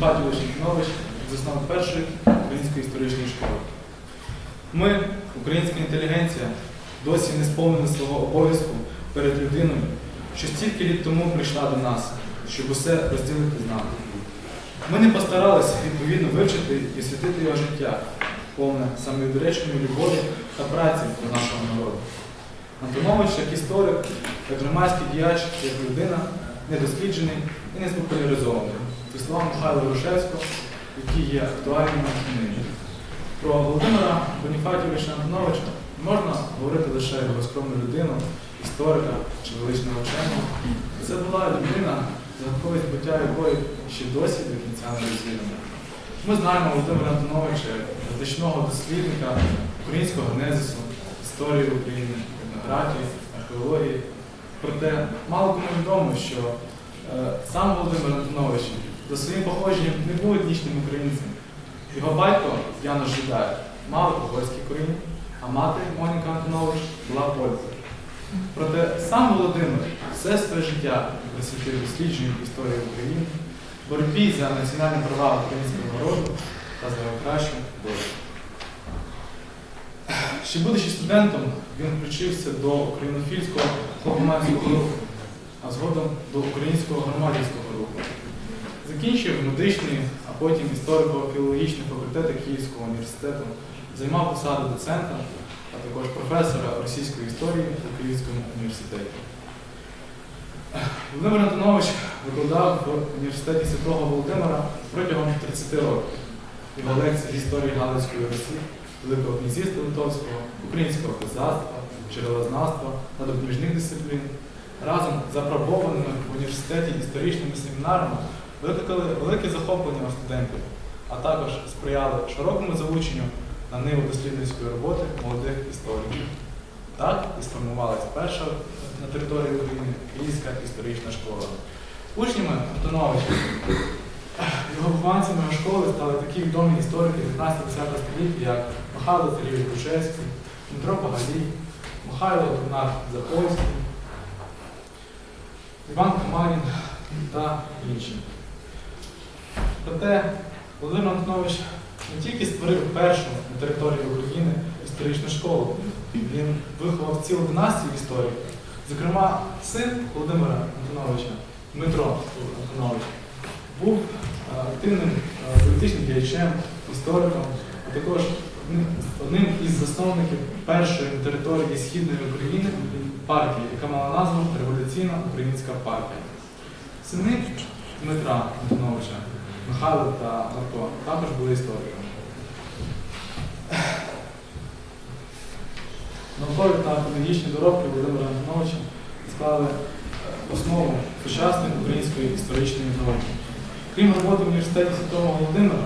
Бонифатійович Антонович, засновник першої української історичної школи. Ми, українська інтелігенція, досі не сповнили свого обов'язку перед людиною, що стільки літ тому прийшла до нас, щоб усе розділити з нами. Ми не постаралися відповідно вивчити і святити його життя, повне самовідречної любові та праці до нашого народу. Антонович як історик, як громадський діяч, як людина недосліджений і не Це Михайла Грушевського, які є актуальними нині. Про Володимира Боніфатійовича Антоновича можна говорити лише про скромну людину, історика чи величного вченого. Це була людина, загадкове буття якої ще досі до кінця не розвідана. Ми знаємо Володимира Антоновича видатного дослідника українського генезису, історії України, етнографії, археології. Проте мало кому відомо, що сам Володимир Антонович за своїм походженням не був етнічним українцем. Його батько Янош Жидай мав угорські коріння, а мати Моніка Антонович була польцем. Проте сам Володимир все своє життя присвятив дослідженню історії України, боротьбі за національні права українського народу та за його кращу долю. Ще будучи студентом, він включився до українофільського хлопоманського руху, а згодом до українського громадянського руху. Закінчив медичний, а потім історико-філологічний факультети Київського університету, займав посаду доцента, а також професора російської історії у Київському університеті. Володимир Антонович викладав в університеті Святого Володимира протягом 30 років. Його лекції з історії Галицької Росії, Великого князівства Литовського, українського козацтва, джерелознавства та допоміжних дисциплін разом з апробованими в університеті історичними семінарами викликали велике захоплення у студентів, а також сприяли широкому залученню на ниву дослідницької роботи молодих істориків. Так і сформувалася перша на території України Київська історична школа. Учнями Антоновича, його вихованцями школи стали такі відомі історики 19-20 століття, як Михайло Царівич Бушевський, Дмитро Пагалій, Михайло Гунар Запольський, Іван Камарін та інші. Проте Володимир Антонович не тільки створив першу на території України історичну школу, він виховав цілу династію історії. Зокрема, син Володимира Антоновича, Дмитро Антонович, був е, активним е, політичним діячем, істориком, а також одним- із засновників першої території Східної України партії, яка мала назву Революційна Українська партія. Сини Дмитра Антоновича, Михайло та Марко також були істориками. Наукові та педагогічні доробки Володимира Антоновича склали е, основу сучасної української історичної науки. Крім роботи в університеті Святого Володимира,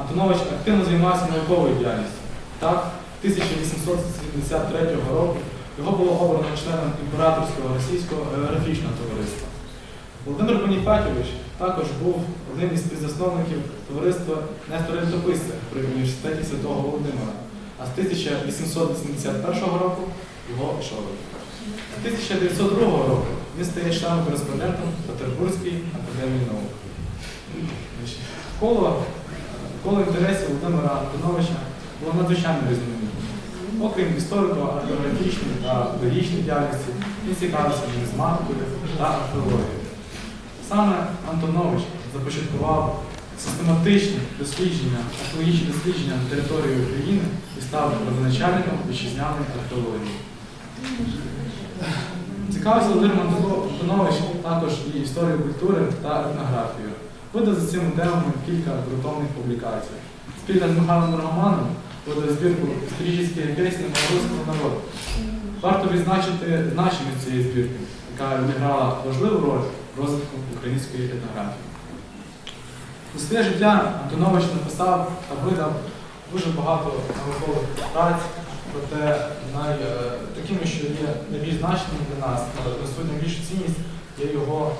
Антонович активно займався науковою діяльністю. Так, 1873 року його було обрано членом імператорського російського географічного товариства. Володимир Боніфатійович також був одним із співзасновників товариства Нестора Літописця при університеті Святого Володимира, а з 1881 року його очолив. З 1902 року він стає членом кореспондентом Петербурзької академії наук. Коло, коло інтересів Володимира Антоновича було надзвичайно різноманітним. Окрім історико-археологічної та педагогічної діяльності, він цікавився нумізматикою та археологією. Саме Антонович започаткував систематичні дослідження, археологічні дослідження на території України і став родоначальником вітчизняної археології. Цікавився Володимир Антонович також і історією культури та етнографією. Видав за цими темами кілька ґрунтовних публікацій. Спільно з Михайлом Романом видав збірку історичні пісні малоруського народу. Варто відзначити значимість цієї збірки, яка відіграла важливу роль в розвитку української етнографії. У своє життя Антонович написав та видав дуже багато наукових праць, проте най, е, такими, що є найбільш значними для нас, е, несуть найбільшу цінність, є його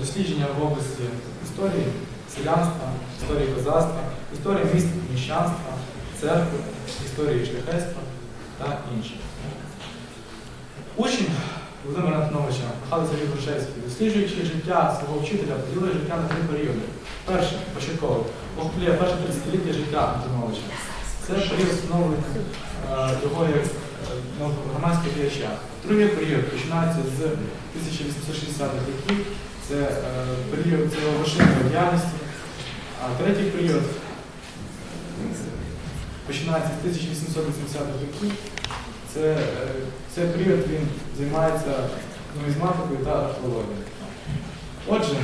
дослідження в області історії селянства, історії козацтва, історії міст міщанства, церкви, історії шляхетства та інші. Учень Володимира Антоновича Михайло Сергій Грушевський, досліджуючи життя свого вчителя, поділив життя на три періоди. Перше початковий, охоплює перше 30-ліття життя Антоновича. Це період встановлення е, його як е, громадського діяча. Другий період починається з 1860-х років, це е, період це його діяльності, а третій період починається з 1880-х років. Це, е, цей період він займається нумізматикою та археологією. Отже,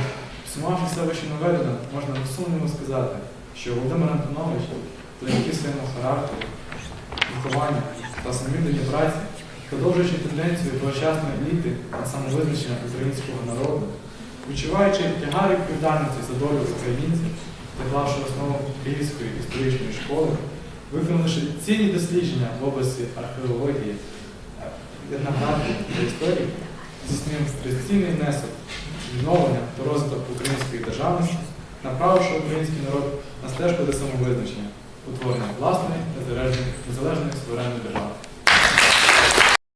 сумавши все вище наведено, можна безсумнівно сказати, що Володимир Антонович, завдяки своєму характеру, вихованню та самовідданій праці, продовжуючи тенденцію тогочасної еліти на самовизначення українського народу, відчуваючи тягар відповідальності за долю українців, заклавши основу Київської історичної школи, виконавши цінні дослідження в області археології, е, етнографії та історії, здійснив традиційний внесок відновлення та розвиток української державності, направивши український народ на стежку до самовизначення, утворення власної незалежної незалежної суверенної держави.